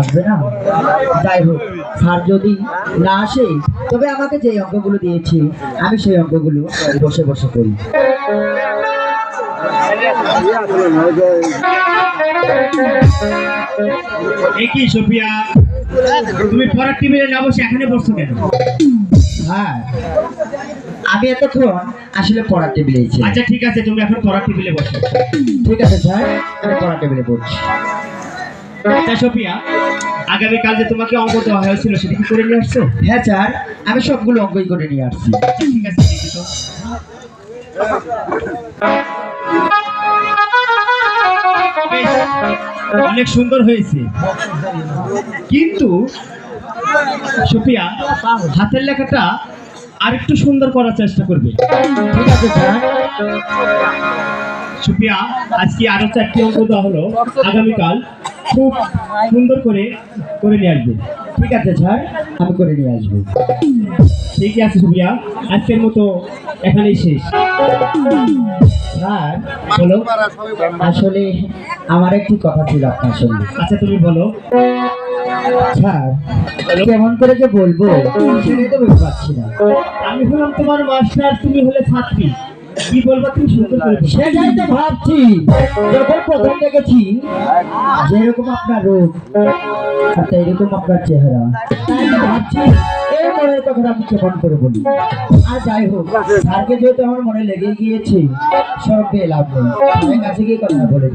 আসবে না। যাই হোক স্যার যদি না আসে তবে আমাকে যে অঙ্কগুলো দিয়েছে আমি সেই অঙ্কগুলো বসে বসে করি। একই সোফিয়া তুমি পড়ার টেবিলে না বসে এখানে বসছো কেন? হ্যাঁ আমি এতক্ষণ আসলে পড়ার টেবিলে আচ্ছা ঠিক আছে তুমি এখন পড়ার টেবিলে বসো। ঠিক আছে স্যার আমি পড়ার টেবিলে পড়ছি আচ্ছা সোফিয়া আগামীকাল যে তোমাকে অঙ্ক দেওয়া হয়েছিল সেটা কি করে নিয়ে আসছো? হ্যাঁ স্যার আমি সবগুলো অঙ্কই করে নিয়ে আসছি। আচ্ছা ঠিক আছে অনেক সুন্দর হয়েছে। কিন্তু সোফিয়া হাতের লেখাটা আরেকটু সুন্দর করার চেষ্টা করবে। ঠিক আছে স্যার। সুপিয়া আজকে আরও চারটি অঙ্ক দেওয়া হলো। আগামীকাল খুব সুন্দর করে করে নিয়ে আসবে। ঠিক আছে, স্যার? আমি করে নিয়ে আসব। ঠিকই আছে সুপিয়া আজকের মতো এখানেই শেষ। স্যার, বলো। আসলে আমার একটি কথা ছিল আপনার সঙ্গে। আচ্ছা তুমি বলো। স্যার, কেমন করে যে বলব, সেটাই তো বুঝতে পারছি না। আমি হলাম তোমার মাস্টার তুমি হলে ছাত্রী। কি বলব, তুমি করে সেটাই তো। ভাবছি, যখন প্রথম দেখেছি যেরকম আপনার রূপ আর এইরকম আপনার চেহারা। ভাবছি আমি করে আর যাই হোক, স্যারকে যেহেতু আমার মনে লেগে গিয়েছে, সব লাভ নেই। কাছে গিয়ে কথা বলে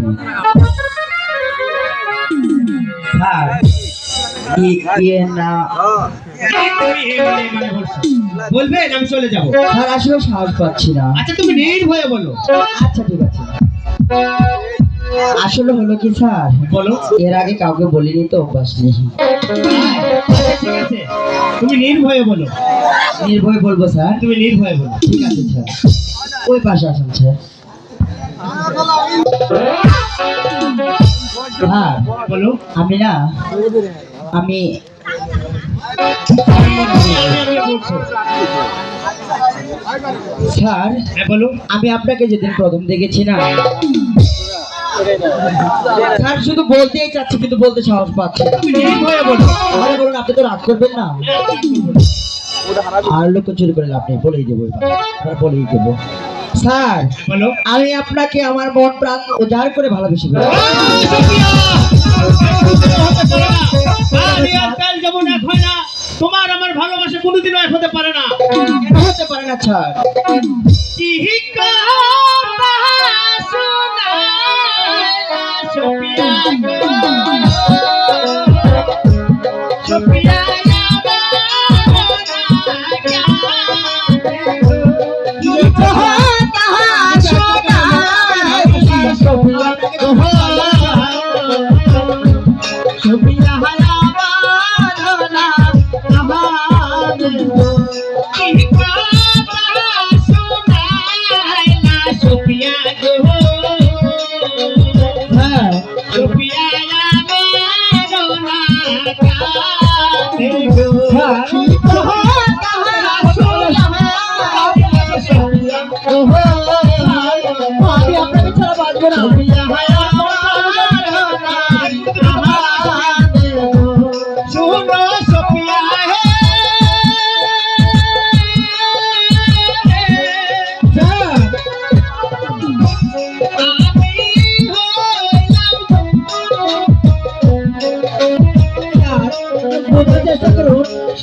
না বলবে আমি চলে যাব। স্যার আসলে সাহস পাচ্ছি না। আচ্ছা তুমি নির্ভয়ে বলো। আচ্ছা ঠিক আছে। আসলে হলো কি স্যার? বলো। এর আগে কাউকে বলিনি তো অভ্যাস নেই। আছে। তুমি নির্ভয়ে বলো। নির্ভয়ে বলব স্যার? তুমি নির্ভয়ে বলো। ঠিক আছে স্যার। ওই পাশে আসুন স্যার। স্যার বলো। আমি না আমি। স্যার হ্যাঁ বলো আমি আপনাকে যেদিন প্রথম দেখেছি না স্যার শুধু বলতেই চাচ্ছি কিন্তু বলতে সাহস পাচ্ছি বলুন আপনি তো রাগ করবেন না আর লোক চুরি করে লাভ নেই বলেই দেবো বলেই দেবো স্যার আমি আপনাকে আমার মন প্রাণ উজাড় করে ভালোবেসে যেমন এক হয় না তোমার আমার ভালোবাসা কোনোদিনও এক হতে পারে না। হতে পারে না চিহিকা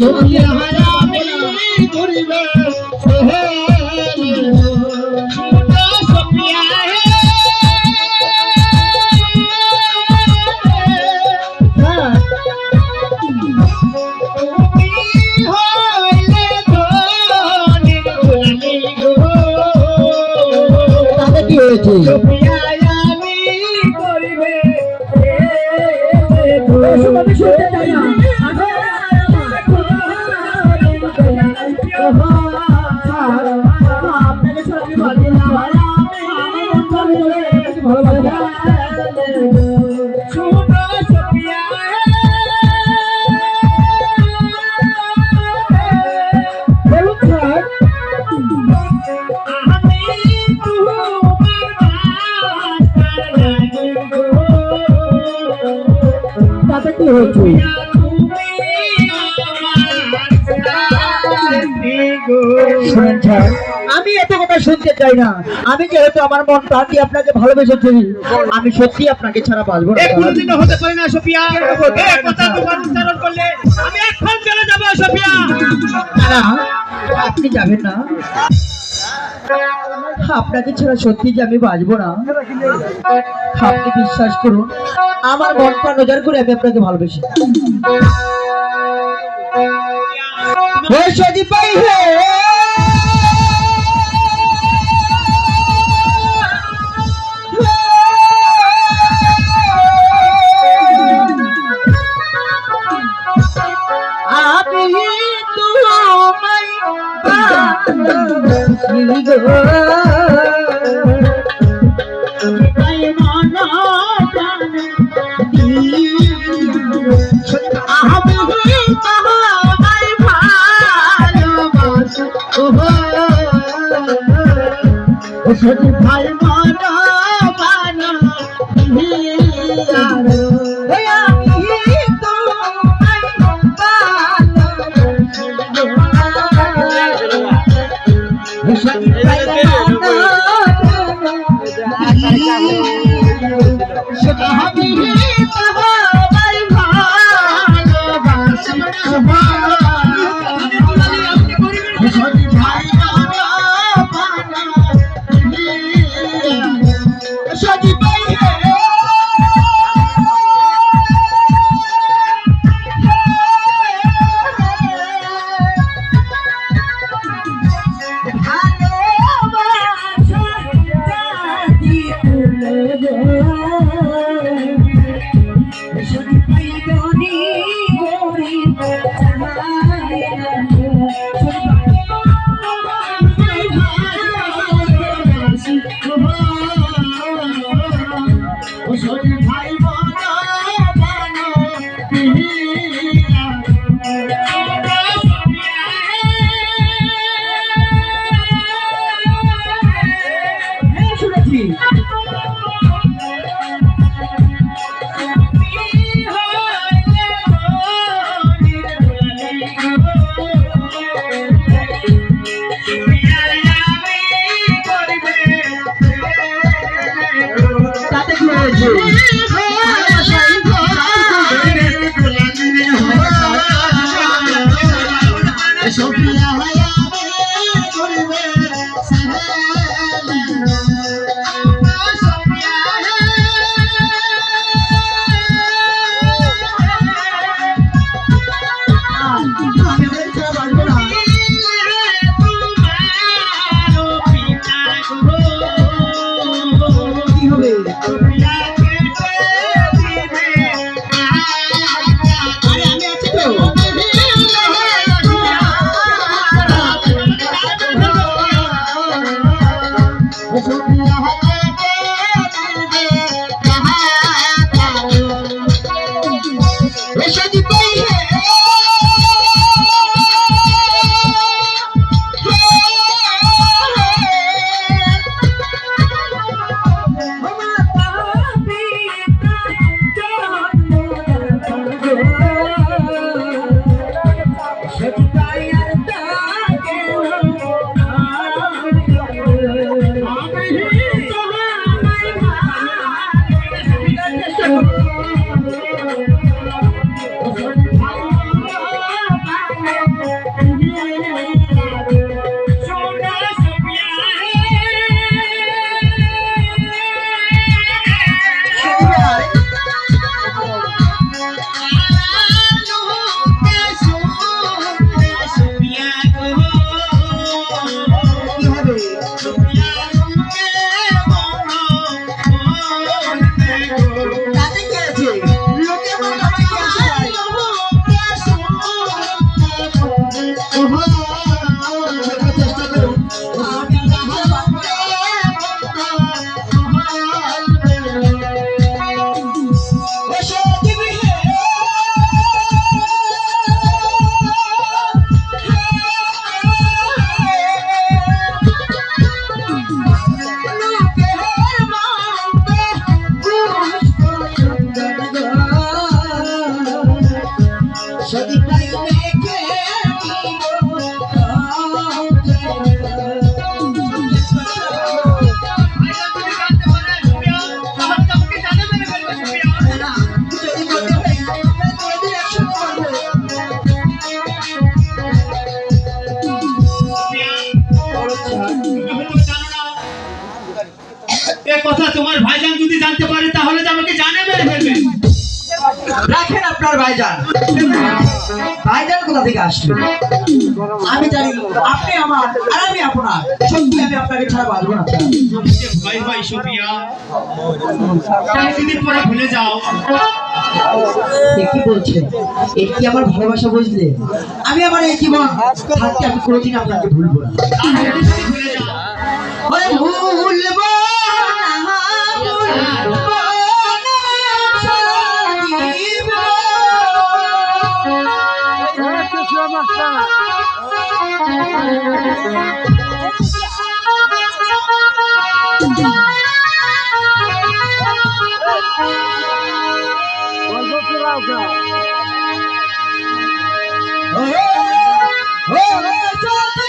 করুন সত্যি হ্যাঁ কি হয়েছে। আমি এত কথা শুনতে চাই না। আমি যেহেতু আমার মন প্রাণ দিয়ে আপনাকে ভালোবেসেছি আমি সত্যি আপনাকে ছাড়া বাঁচবো না। হতে পারে না সোফিয়া। এ কথা তোমার উচ্চারণ করলে। আমি এখন চলে যাব সোফিয়া। না, আপনি যাবেন না। আপনাকে ছাড়া সত্যি যে আমি বাঁচবো না আপনি বিশ্বাস করুন আমার মন প্রাণ নজর করে আমি আপনাকে ভালোবেসি ভাই হে আমি শুধু ভাই You. আসলো আমি জানি আপনি আমার আর আমি আপনার। সত্যি আমি আপনাকে ছাড়া বাঁচবো না। ভাই সোফিয়া তুমি যদি পরে ভুলে যাও। কি কি আমার ভালোবাসা বুঝলে? আমি আমার এই জীবন থাকতে আমি কোনোদিন আপনাকে ভুলবো না। ভুলবো ও, ও, তোমাকে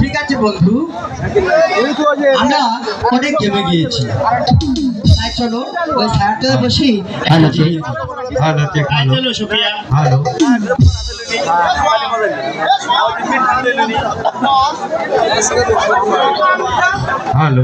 ঠিক আছে বন্ধু। আমরা অনেক গেমে গিয়েছি। চলো ওই বসি ভালো ভালো ভালো সুপ্রিয়া। ভালো। ভালো।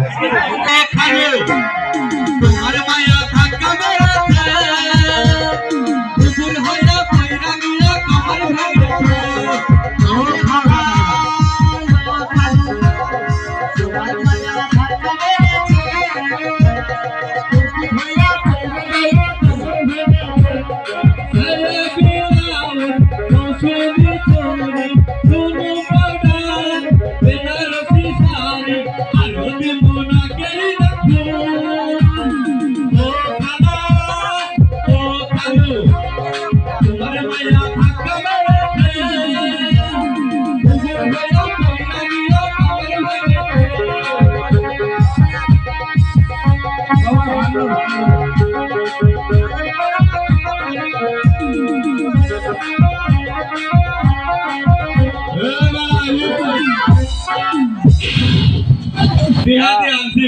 বিহাতে আনছি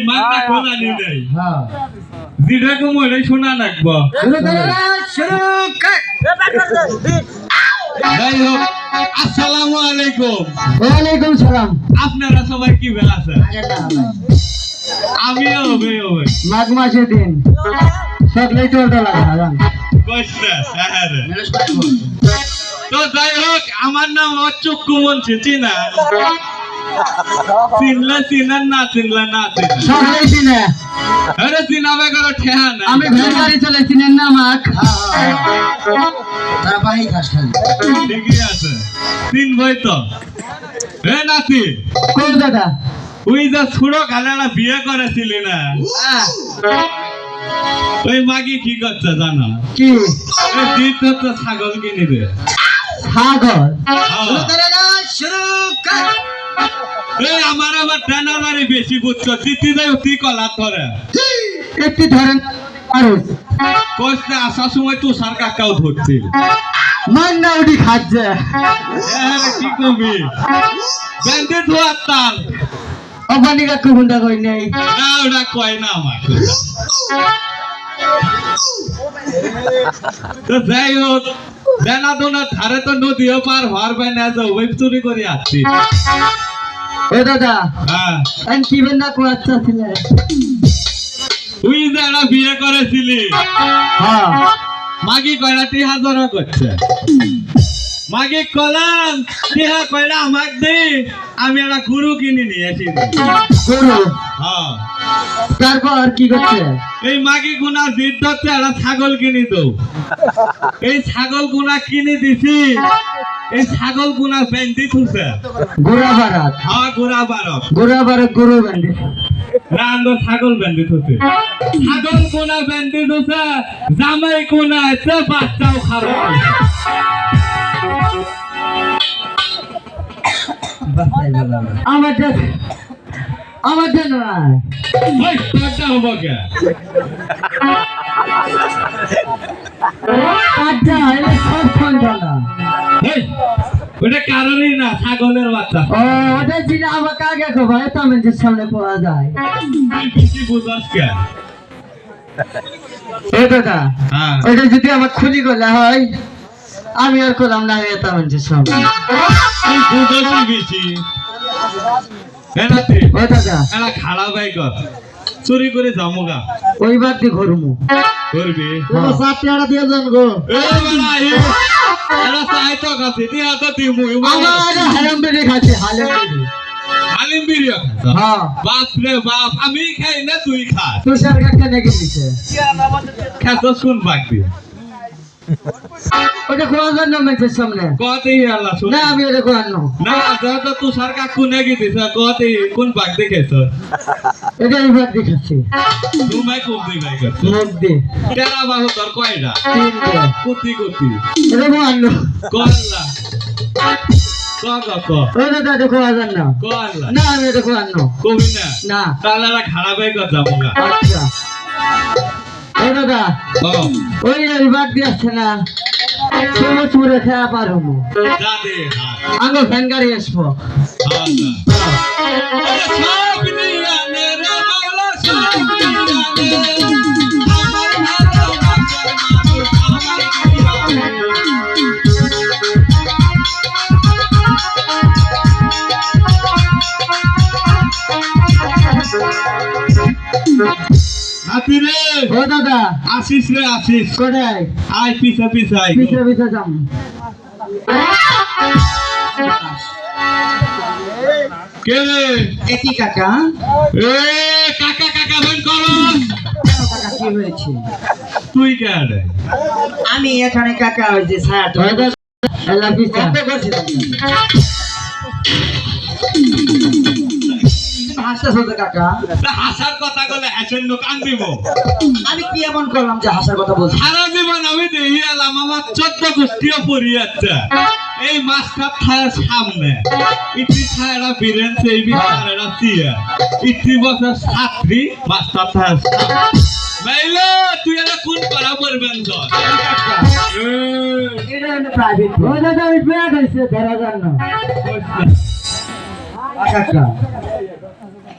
খোলা নি হ্যাঁ। দিদা কো শোনা নাকবো যাই হোক আসসালামু আলাইকুম। ওয়ালাইকুম সালাম। আপনারা সবাই কি বেলা আছে আমিও হবে হবে। মাঘ মাসের দিন। সকালে চলতে লাগে হারাম কইছে স্যার তো যাই হোক আমার নাম অচুক্কু মনছি চিনা। চিনলে চিনেন না চিনলে না সকালে চিনে। আরে চিনাবে করো ঠেহা না আমি ভেড় চলে চিনেন না মাখ তারা বাহি খালি। ঠিকই আছে। চিনবই তো। হে নাতি কোন দাদা? ওই যে ছুড়ো কালারা বিয়ে করেছিলি না? ওই মাগি কি করছে জানো? কি? দিত তো ছাগল কিনে দে সাগর হ্যাঁ। এই আমার আবার ট্রেনারি বেশি বুঝছ। দিতি যাই অতি কলা ধরে একটি ধরেন আরও। আসার সময় তুষার কাকাও ধরছিল মান্না উঠি খাচ্ছে। এর কি কবি? বেঁধে ধোয়ার তার। অবানি কাকু গুন্ডা কই নেই? না ওটা কয় না আমার তো যাই হোক দেনা দোনা ধারে তো নদীও পার হওয়ার পাই না যে ওই চুরি করে আসছি। ও দাদা হ্যাঁ। আমি কি বেন্দা কুয়াচ্ছা ছিলে তুই যারা বিয়ে করেছিলি। হ্যাঁ। মাগি করছে। কলাম আমাক দে আমি একটা গুরু কিনে নিয়ে এসেছি। গরু? হ্যাঁ। তারপর কি করছে? এই মাগি গুনা জিদ ধরছে একটা ছাগল কিনে দৌ। এই ছাগল গুনা কিনে দিছি। এই ছাগল গুনা বেঁধি থুছে গোড়া বারাত। হ্যাঁ গোড়া বারাত। গরু বেঁধে না আন্দর ছাগল বেঁধি থুছে ছাগল গুনা থুছে জামাই গুনা আছে বাচ্চাও খারাপ আমার যে আমার যে নয় ওই হব কে এটা সব সন্তানা এই, ওটা কারণই না ছাগলের বাচ্চা। ও ওটা চিনে আমাকে আগে খবর তামের সামনে পাওয়া যায়। বুঝস কে? এ দাদা হ্যাঁ। ওটা যদি আমার খুলি করলে হয় আমি আর করলাম না এটা মানুষের সামনে। তুই বুঝসই বেশি। ও দাদা। এরা বাই কর চুরি করে জামুগা ওই বার কি করব করবি সাত টাকা দিয়ে যান গো। আমি খাই না তুই খা। তুই খেতে শুন বাকি ওটা কোয়া যান না মেয়ের সামনে। কতে আল্লাহ শুন। না আমি এটা কোয়া না না যত তুই সরকার কোনে গিয়েছিস কতে কোন বাগ দেখেছ এটা এই বার দেখাচ্ছি। তুমি কোন বাই করছ? মুখ দিয়ে। তেরা বাহু তোর কয়টা? তিনটে। কুতি কুতি। এটা না কল্লা ক ক ক কোয়া যান না। না আমি এটা কোয়া না কবি না? না। তাহলে এরা খারাপ হয়ে কর জামুগা আচ্ছা। দাদা ওই এই বার দিয়ে আসছে না চুমু চুরে খেয়া পারো যা দে হাত। আঙ্গ ফ্যান গাড়ি আসব আচ্ছা। ওরে রে। ও দাদা। আসিস রে আসিস কোথায়? আয় পিছা পিছা আয় পিছে পিছে যাম। কে রে? কাকা? এ কাকা কাকা বেন করস কাকা কি হয়েছে? তুই কে রে? আমি এখানে কাকা ওই যে ছায়া তো এলা পিছা করছি হাসতেছো তো কাকা? হাসার কথা বলে হাসেন আমি কি এমন করলাম যে হাসার কথা বলছি? সারা জীবন আমি দেখি আমার চোদ্দ গোষ্ঠীও পড়ি এই মাছটার ছায়ার সামনে। ইতি ছায়ারা বীরেন সেই বছর ছাত্রী মাছটার ছায়ার সামনে। তুই এটা কোন করা পড়বেন তো এটা প্রাইভেট ও দাদা আমি পেয়ে ধরা যান না কাকা কাকা বের করো উরা কেরা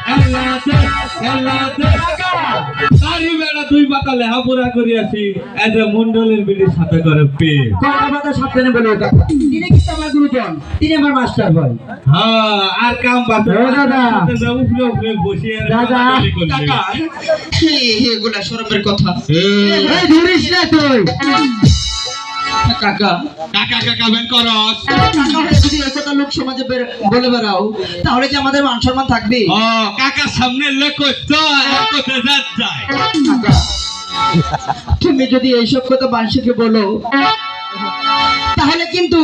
দুই পাতা লেহাপড়া করিয়াছি এজ এ মন্ডলের বিলির সাথে করে পে কথা কথা সাবধানে বলে কাকা তিনি কিন্তু আমার গুরুজন হ্যাঁ পাতে কথা কাকা কাকা কাকা বেন করস যদি এই কথা লোক সমাজে বলে বেড়াও। তাহলে কি আমাদের মান সম্মান থাকবে? ও কাকা সামনে লোক তো আর যায়। তুমি যদি এইসব কথা মানুষকে বলো তাহলে কিন্তু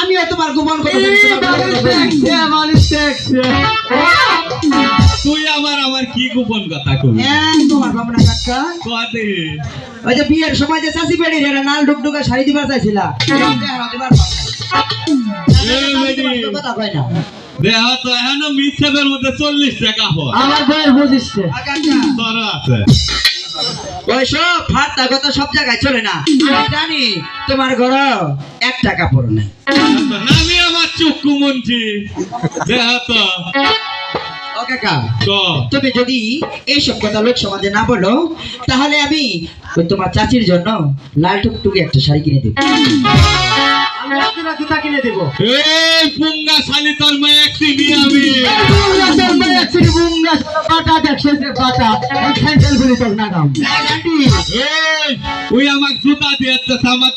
আমিও তোমার গোপন কথা তুই আমার আমার কি গোপন কথা কবি? হ্যাঁ, তোমার ভাবনা কাকা। কোয়াতে? ওই যে বিয়ের সময় যে চাষি বেড়ি রে নাল ডুকডুকা শাড়ি দিবার চাইছিলা। কথা কয় না। দেহ তো এখনও মিথ্যাবের মধ্যে চল্লিশ টাকা হয়। আমার বইয়ের বুঝিচ্ছে তোর আছে। ওইসব ফাটটা কথা সব জায়গায় চলে না। আমি জানি তোমার ঘর এক টাকা পড়ে না নামি আমার চুক্কু মন্ত্রী। দেহ তো ও কাকা তুমি যদি এইসব কথা লোক সমাজে না বলো তাহলে আমি তোমার চাচির জন্য লাল টুকটুকি একটা শাড়ি কিনে দেবো। কিনে দেবো। এই পুঙ্গা শালি তোর মেয়ে একটি নিয়ে আমি। এই ওই আমার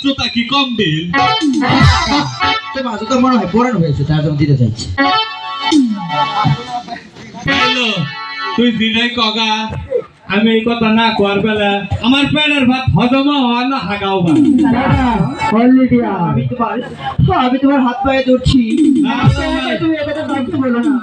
জুতা কি কম দিল তোমার জুতো মনে হয় পুরানো হয়েছে তার জন্য দিতে চাইছি। হ্যালো তুই দিনাই কগা আমি এই কথা না কর বেলা আমার পেটের ভাত হজম হওয়ার না হাগাও আমি তোমার আমি তোমার হাত পায়ে ধরছি। তুমি কথা বলো না।